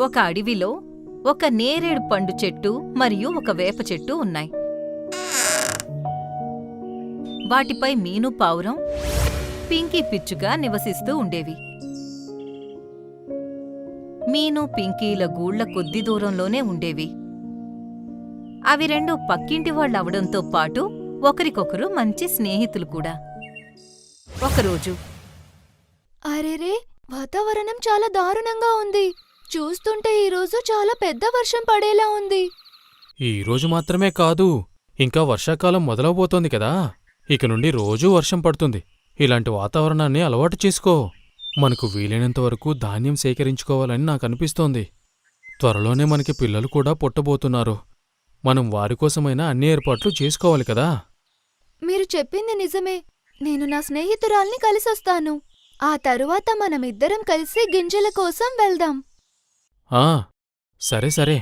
ఒక అడవిలో ఒక నేరేడు పండు చెట్టు మరియు ఒక వేప చెట్టు ఉన్నాయి. వాటిపై మీను పావురం పింకీ పిచ్చుగా నివసిస్తూ ఉండేవి. మీను పింకీల గూళ్ళ కొద్ది దూరంలోనే ఉండేవి. అవి రెండు పక్కింటి వాళ్ళవడంతో పాటు ఒకరికొకరు మంచి స్నేహితులు కూడా. ఒకరోజు వాతావరణం చాలా దారుణంగా ఉంది. చూస్తుంటే ఈ రోజు చాలా పెద్ద వర్షం పడేలా ఉంది. ఈ రోజు మాత్రమే కాదు ఇంకా వర్షాకాలం మొదలవబోతోంది కదా. ఇక నుండి రోజూ వర్షం పడుతుంది. ఇలాంటి వాతావరణాన్ని అలవాటు చేసుకో. మనకు వీలైనంత వరకు ధాన్యం సేకరించుకోవాలని నాకు అనిపిస్తోంది. త్వరలోనే మనకి పిల్లలు కూడా పుట్టబోతున్నారు. మనం వారి కోసమైనా అన్ని ఏర్పాట్లు చేసుకోవాలి కదా. మీరు చెప్పింది నిజమే. నేను నా స్నేహితురాల్ని కలిసొస్తాను. ఆ తరువాత మనమిద్దరం కలిసి గింజల కోసం వెళ్దాం. ఆ సరే సరే.